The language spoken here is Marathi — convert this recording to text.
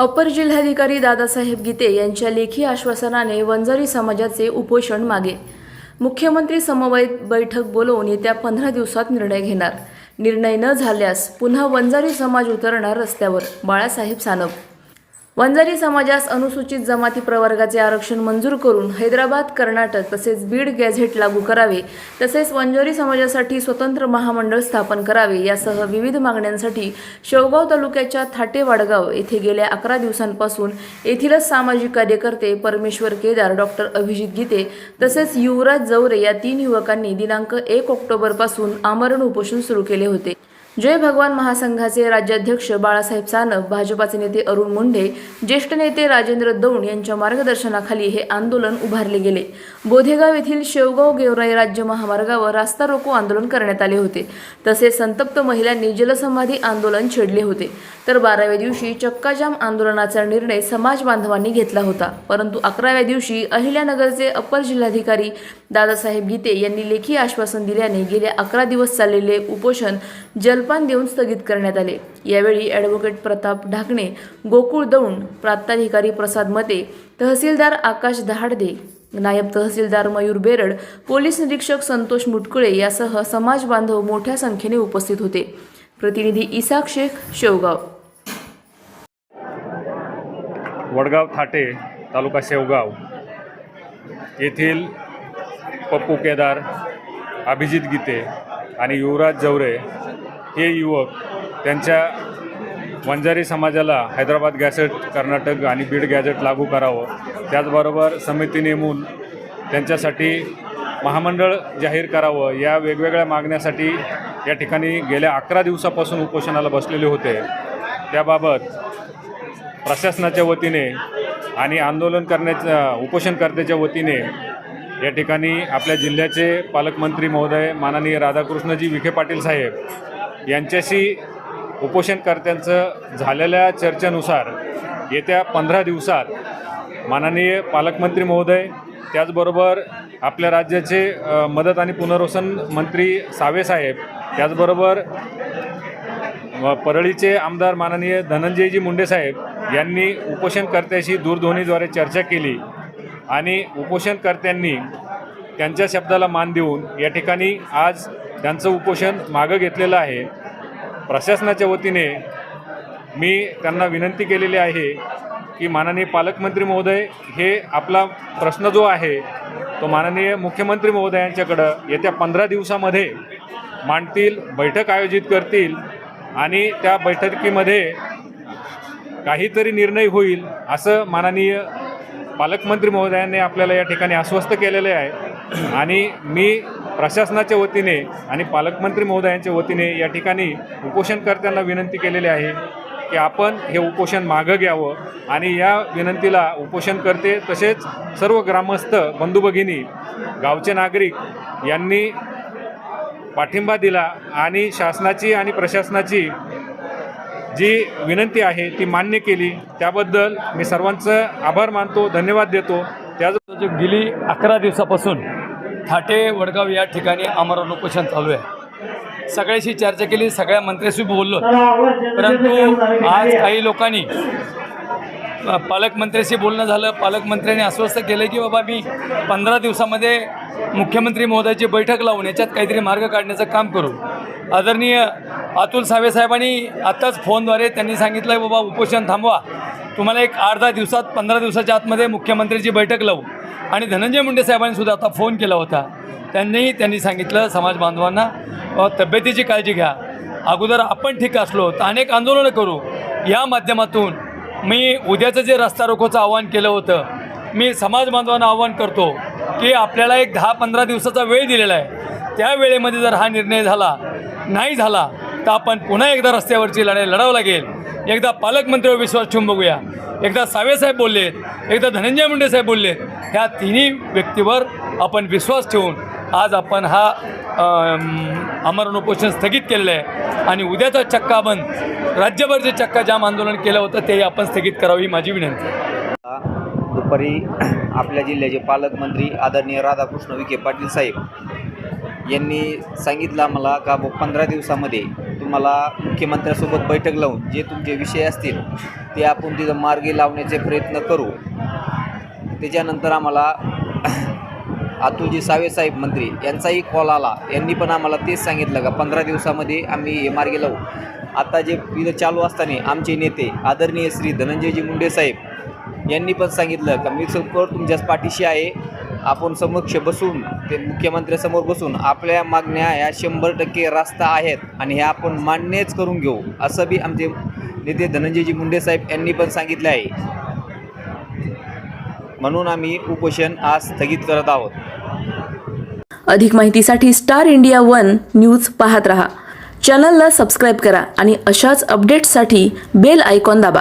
अपर जिल्हाधिकारी दादासाहेब गीते यांच्या लेखी आश्वासनाने वंजारी समाजाचे उपोषण मागे. मुख्यमंत्री समन्वयक बैठक बोलवून येत्या पंधरा दिवसात निर्णय घेणार. निर्णय न झाल्यास पुन्हा वंजारी समाज उतरणार रस्त्यावर. बाळासाहेब सानप वंजारी समाजास अनुसूचित जमाती प्रवर्गाचे आरक्षण मंजूर करून हैदराबाद कर्नाटक तसेच बीड गॅझेट लागू करावे. तसेच वंजारी समाजासाठी स्वतंत्र महामंडळ स्थापन करावे. यासह विविध मागण्यांसाठी शेवगाव तालुक्याच्या थाटे वाडगाव येथे गेल्या अकरा दिवसांपासून येथीलच सामाजिक कार्यकर्ते परमेश्वर केदार डॉक्टर अभिजित गीते तसेच युवराज जवरे या तीन युवकांनी दिनांक एक ऑक्टोबरपासून आमरण उपोषण सुरू केले होते. जय भगवान महासंघाचे राज्याध्यक्ष बाळासाहेब सानप भाजपाचे नेते अरुण मुंढे ज्येष्ठ नेते राजेंद्र दौंड यांच्या मार्गदर्शनाखाली हे आंदोलन उभारले गेले. बोधेगाव येथील शेवगाव गेवराई राज्य महामार्गावर रास्ता रोको आंदोलन करण्यात आले होते. तसेच संतप्त महिलांनी जलसमाधी आंदोलन छेडले होते. तर बाराव्या दिवशी चक्काजाम आंदोलनाचा निर्णय समाज बांधवांनी घेतला होता. परंतु अकराव्या दिवशी अहिल्यानगरचे अपर जिल्हाधिकारी दादासाहेब गीते यांनी लेखी आश्वासन दिल्याने गेले अकरा दिवस चाललेले उपोषण जलपान देऊन स्थगित करण्यात आले. यावेळी ॲडव्होकेट प्रताप ढाकणे गोकुळ दौंड प्रांताधिकारी प्रसाद मते तहसीलदार आकाश दहाडदे नायब तहसीलदार मयूर बेरड पोलीस निरीक्षक संतोष मुटकुळे यासह समाज बांधव मोठ्या संख्येने उपस्थित होते. प्रतिनिधी इसाक शेख शेवगाव. वडगाव थाटे तालुका शेवगाव. येथील पप्पू केदार अभिजित गीते आणि युवराज जवरे हे युवक त्यांच्या वंजारी समाजाला हैदराबाद गॅझेट कर्नाटक आणि बीड गॅझेट लागू करावं. त्याचबरोबर समिती नेमून त्यांच्यासाठी महामंडळ जाहीर करावं. या वेगवेगळ्या मागण्यासाठी या ठिकाणी गेल्या अकरा दिवसापासून उपोषणाला बसलेले होते. त्याबाबत प्रशासनाच्या वतीने आणि आंदोलन करण्याच्या उपोषणकर्त्याच्या वतीने या ठिकाणी आपल्या जिल्ह्याचे पालकमंत्री महोदय माननीय राधाकृष्णजी विखे पाटील साहेब यांच्याशी उपोषणकर्त्यांचं झालेल्या चर्चेनुसार येत्या पंधरा दिवसात माननीय पालकमंत्री महोदय त्याचबरोबर आपल्या राज्याचे मदत आणि पुनर्वसन मंत्री सावे साहेब त्याचबरोबर परळीचे आमदार माननीय धनंजयजी मुंडे साहेब यांनी उपोषणकर्त्याशी दूरध्वनीद्वारे चर्चा केली आणि उपोषणकर्त्यांनी त्यांच्या शब्दाला मान देऊन या ठिकाणी आज त्यांचं उपोषण मागं घेतलेलं आहे. प्रशासनाच्या वतीने मी त्यांना विनंती केलेली आहे की माननीय पालकमंत्री महोदय हे आपला प्रश्न जो आहे तो माननीय मुख्यमंत्री महोदयांच्याकडं येत्या पंधरा दिवसामध्ये मांडतील बैठक आयोजित करतील आणि त्या बैठकीमध्ये काहीतरी निर्णय होईल असं माननीय पालकमंत्री महोदयांनी आपल्याला या ठिकाणी आश्वस्त केलेले आहे. आणि मी प्रशासनाच्या वतीने आणि पालकमंत्री महोदयांच्या वतीने या ठिकाणी उपोषणकर्त्यांना विनंती केलेली आहे की आपण हे उपोषण मागं घ्यावं आणि या विनंतीला उपोषण करते तसेच सर्व ग्रामस्थ बंधू भगिनी गावचे नागरिक यांनी पाठिंबा दिला आणि शासनाची आणि प्रशासनाची जी विनंती आहे ती मान्य केली. त्याबद्दल मी सर्वांचं आभार मानतो धन्यवाद देतो. त्याच गेली अकरा दिवसापासून थाटे वडगाव या ठिकाणी आमरण उपोषण चालू आहे. सगळ्याशी चर्चा केली सगळ्या मंत्र्याशी बोललो. परंतु आज काही लोकांनी पालकमंत्र्याशी बोलणं झालं. पालकमंत्र्यांनी आश्वस्त केलं की बाबा मी पंधरा दिवसामध्ये मुख्यमंत्री महोदयाची बैठक लावून याच्यात काहीतरी मार्ग काढण्याचं काम करू. आदरणीय अतुल सावे साहेबांनी आत्ताच फोनद्वारे त्यांनी सांगितलं आहे बाबा उपोषण थांबवा. तुम्हाला एक आठ दहा दिवसात पंधरा दिवसाच्या आतमध्ये मुख्यमंत्र्याची बैठक लावू. आणि धनंजय मुंडे साहेबांनी सुद्धा आता फोन केला होता. त्यांनी त्यांनी सांगितलं समाज बांधवांना तब्येतीची काळजी घ्या. अगोदर आपण ठीक असलो तर अनेक आंदोलनं करू. या माध्यमातून मी उद्याचं जे रस्ता रोखोचं आव्हान केलं होतं मी समाज बांधवांना आव्हान करतो की आपल्याला एक दहा पंधरा दिवसाचा वेळ दिलेला आहे. त्या वेळेमध्ये जर हा निर्णय झाला नाही झाला तर आपण पुन्हा एकदा रस्त्यावरची लढाई लढावं लागेल. एकदा पालकमंत्र्यावर विश्वास ठेवून बघूया. एकदा सावेसाहेब बोललेत एकदा धनंजय मुंडे साहेब बोललेत. ह्या तिन्ही व्यक्तीवर आपण विश्वास ठेवून आज आपण हा आमरण उपोषण स्थगित केलेलं आहे. आणि उद्याचा चक्का बंद राज्यभर जे चक्का जाम आंदोलन केलं होतं तेही आपण स्थगित करावी ही माझी विनंती दुपारी आपल्या जिल्ह्याचे पालकमंत्री आदरणीय राधाकृष्ण विखे पाटील साहेब यांनी सांगितलं आम्हाला का पंधरा दिवसामध्ये तुम्हाला मुख्यमंत्र्यासोबत बैठक लावून जे तुमचे विषय असतील ते आपण तिथं मार्गी लावण्याचे प्रयत्न करू. त्याच्यानंतर आम्हाला अतुलजी सावेसाहेब मंत्री यांचाही कॉल आला. यांनी पण आम्हाला तेच सांगितलं का पंधरा दिवसामध्ये आम्ही हे मार्गी लावू. आता जे इथं चालू असताना आमचे नेते आदरणीय श्री धनंजयजी मुंडे साहेब यांनी पण सांगितलं का मी सपोर तुमच्याच पाठीशी आहे. आपण समक्ष बसून ते मुख्यमंत्र्यासमोर बसून आपल्या मागण्या ह्या शंभर टक्के रास्ता आहेत आणि ह्या आपण मान्यच करून घेऊ असं बी आमचे नेते धनंजयजी मुंडे साहेब यांनी पण सांगितले आहे. म्हणून आम्ही उपोषण आज स्थगित करत आहोत. अधिक माहितीसाठी स्टार इंडिया वन न्यूज पाहत रहा. चॅनलला सबस्क्राईब करा आणि अशाच अपडेट्ससाठी बेल आयकॉन दाबा.